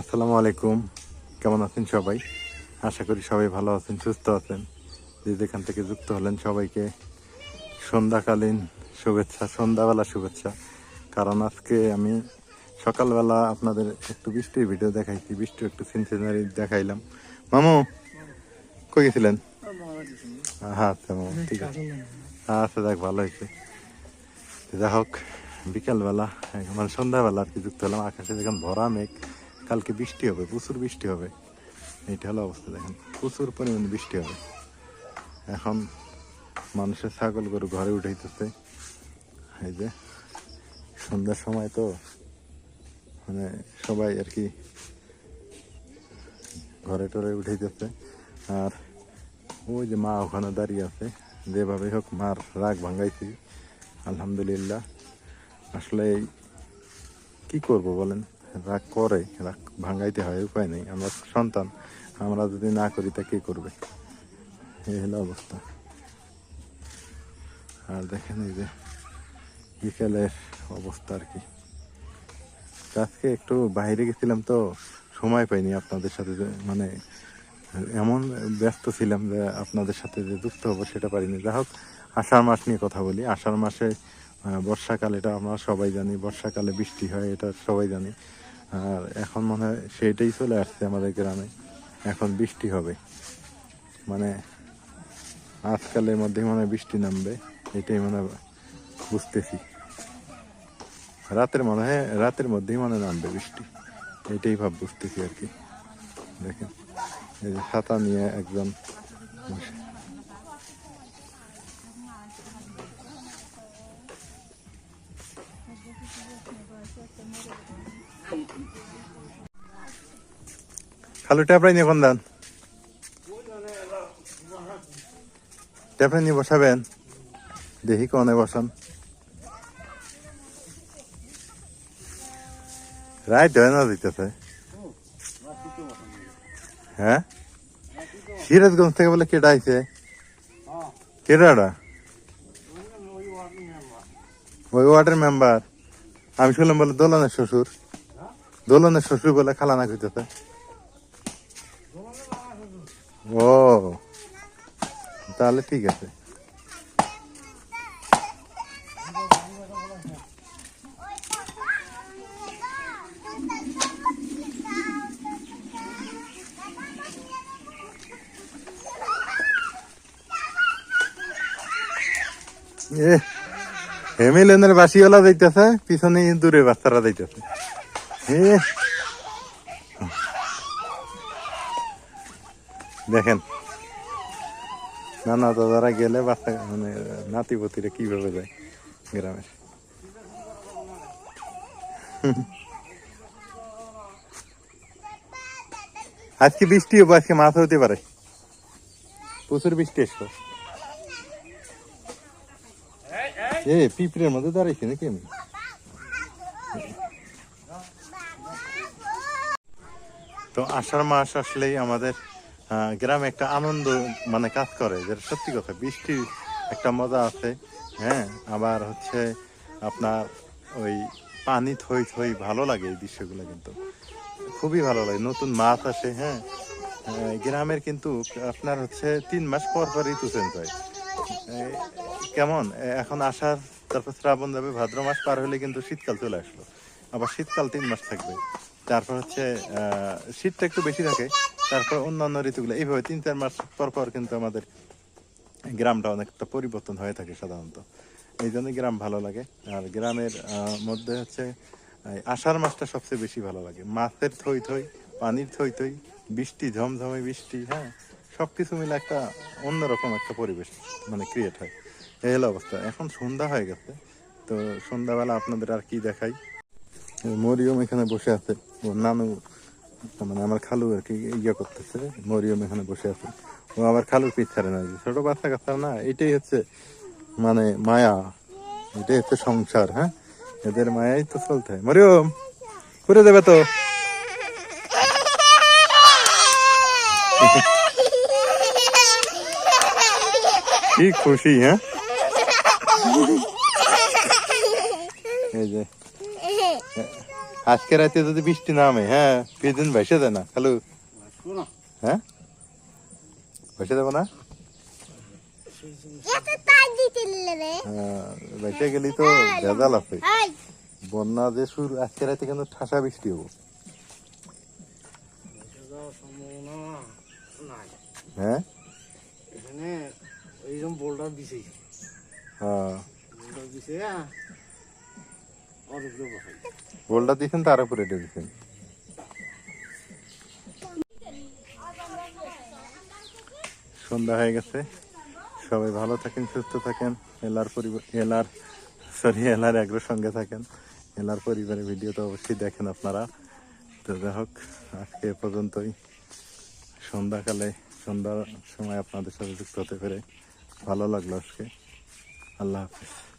আসসালামু আলাইকুম। কেমন আছেন সবাই? আশা করি সবাই ভালো আছেন, সুস্থ আছেন। যে যেখান থেকে যুক্ত হলেন সবাইকে সন্ধ্যাকালীন শুভেচ্ছা, সন্ধ্যাবেলা শুভেচ্ছা। কারণ আজকে আমি সকালবেলা আপনাদের একটু বৃষ্টির ভিডিও দেখাইছি, বৃষ্টি একটু সিনসিনারি দেখাইলাম। মামু, কই গেছিলেন? হ্যাঁ আচ্ছা মামু, ঠিক আছে। আচ্ছা দেখ ভালো হয়েছে। যাই হোক, বিকালবেলা মানে সন্ধ্যাবেলা আর কি যুক্ত হলাম। আকাশে দেখেন ভরা মেঘ। কালকে বৃষ্টি হবে, প্রচুর বৃষ্টি হবে। এইটা হলো অবস্থা, দেখেন। প্রচুর পরিমাণে বৃষ্টি হবে। এখন মানুষের ছাগল গরু ঘরে উঠাইতেছে। এই যে, সন্ধ্যার সময় তো মানে সবাই আর কি ঘরে টরে উঠাইতেছে। আর ওই যে মা ওখানে দাঁড়িয়ে আছে, যেভাবে হোক মার রাগ ভাঙাইছি, আলহামদুলিল্লাহ। আসলে কি করব বলেন? রাগ করে, রাগ ভাঙাইতে হয়, উপায় নেই। আমরা সন্তান, আমরা যদি না করি, তা কে করবে? এই হলো অবস্থা। আর দেখেন এই যে বিকেলের অবস্থা আর কি। আজকে একটু বাইরে গেছিলাম তো, সময় পাইনি আপনাদের সাথে মানে এমন ব্যস্ত ছিলাম যে আপনাদের সাথে যে যুক্ত হব সেটা পারিনি। যা হোক, আষাঢ় মাস নিয়ে কথা বলি। আষাঢ় মাসে বর্ষাকাল, এটা আমরা সবাই জানি। বর্ষাকালে বৃষ্টি হয়, এটা সবাই জানি। আর এখন মনে হয় সেইটাই চলে আসছে আমাদের গ্রামে। এখন বৃষ্টি হবে। মানে আজকালের মধ্যে মনে হয় বৃষ্টি নামবে, এটাই মনে বুঝতেছি। রাতের মনে হয়, রাতের মধ্যেই মনে নামবে বৃষ্টি। এটাই ভাব বুঝতেছি আর কি। দেখেন, এই যে ছাতা নিয়ে একজন বসে। খালু ট্যাপড়াই নিয়ে কোন দেন? ট্যাপড়াই নিয়ে বসাবেন? দেখি কনে বসান। রাইট হয় না দিতেছে। হ্যাঁ? সিরাজগঞ্জ থেকে বলে কেটা আইছে? কেটাটা ওই ওয়ার্ডের মেম্বার। আমি শুনলাম বলে দোলনের শ্বশুর। দোলনের শ্বশুর বলে খালানা কইতেছে ও তাহলে ঠিক আছে। এ হেমিলেনের বাসিওয়ালা যাইতেছে পিছনে দূরে বাচ্চারা যাইতেছে। এ দেখেন। নানা দাদারা গেলে বাচ্চা মানে নাতিপতিরা কীভাবে যায় গ্রামের? আজকে বৃষ্টি হব, আজকে মাছ হতে পারে। প্রচুর বৃষ্টি এসো এ, পিঁপড়ের মধ্যে দাঁড়াইছি নাকি আমি? তো আষাঢ় মাস আসলেই আমাদের গ্রামে একটা আনন্দ মানে কাজ করে যেটা সত্যি কথা বৃষ্টির একটা মজা আছে হ্যাঁ? আবার হচ্ছে আপনার ওই পানি থই থই ভালো লাগে এই দৃশ্যগুলো কিন্তু। খুবই ভালো লাগে, নতুন মাছ আসে হ্যাঁ? গ্রামের কিন্তু আপনার হচ্ছে তিন মাস পর পর ঋতু চেঞ্জ হয় কেমন? এখন আষাঢ়, তারপর শ্রাবণ যাবে, ভাদ্র মাস পার হলে কিন্তু শীতকাল চলে আসলো। আবার শীতকাল তিন মাস থাকবে। তারপর হচ্ছে শীতটা একটু বেশি থাকে তারপর অন্যান্য ঋতুগুলো। এইভাবে তিন, চার মাস পর পর কিন্তু আমাদের গ্রামটা অনেকটা পরিবর্তন হয়ে থাকে সাধারণত। এই জন্য গ্রাম ভালো লাগে। আর গ্রামের মধ্যে হচ্ছে আষাঢ় মাসটা সবচেয়ে বেশি ভালো লাগে। মাছের থই থই, পানির থই থই, বৃষ্টি, ঝমঝমে বৃষ্টি হ্যাঁ? সব কিছু মিলে একটা অন্যরকম একটা পরিবেশ মানে ক্রিয়েট হয়। এই হলো অবস্থা। এখন সন্ধ্যা হয়ে গেছে। তো সন্ধ্যাবেলা আপনাদের আর কি দেখাই? মরিয়ম এখানে বসে আছে। ওর নানু মানে আমার খালু আর কি ইয়ে করতেছে, মরিয়ম এখানে বসে আছে। ও আবার খালুর পিছ ছাড়ে না, ছোট বাচ্চা কাচ্চা না, এটাই হচ্ছে মানে মায়া। এটাই হচ্ছে সংসার হ্যাঁ? এদের মায়াই তো চলতে হয়। মরিয়ম, ঘুরে দেবে তো। কি খুশি হ্যাঁ? এই যে আজকে রাতে যদি বৃষ্টি নামে হ্যাঁ বেদিন ভেসে দেয় না খালু। শোনো। হ্যাঁ? ভেসে দেবো না? হ্যাঁ ভেসে গেলি তো ভেজাল আছে। বন্যা যে সুর আজকে রাতে কিন্তু ঠাসা বৃষ্টি হব। হ্যাঁ? এখানে এইরকম বোল্ডার বিছাই হ্যাঁ। বোল্ডার লোক বসাই গোলটা দিয়েছেন, তার উপরে দিয়েছেন। সন্ধ্যা হয়ে গেছে। সবাই ভালো থাকেন, সুস্থ থাকেন। এলার পরিবার এলার সরি এলার এগ্রোর সঙ্গে থাকেন। এলার পরিবারের ভিডিও তো অবশ্যই দেখেন আপনারা। তো যাই হোক, আজকে এ পর্যন্তই। সন্ধ্যাকালে, সন্ধ্যার সময় আপনাদের সাথে যুক্ত হতে পেরে ভালো লাগল আজকে। আল্লাহ হাফিজ।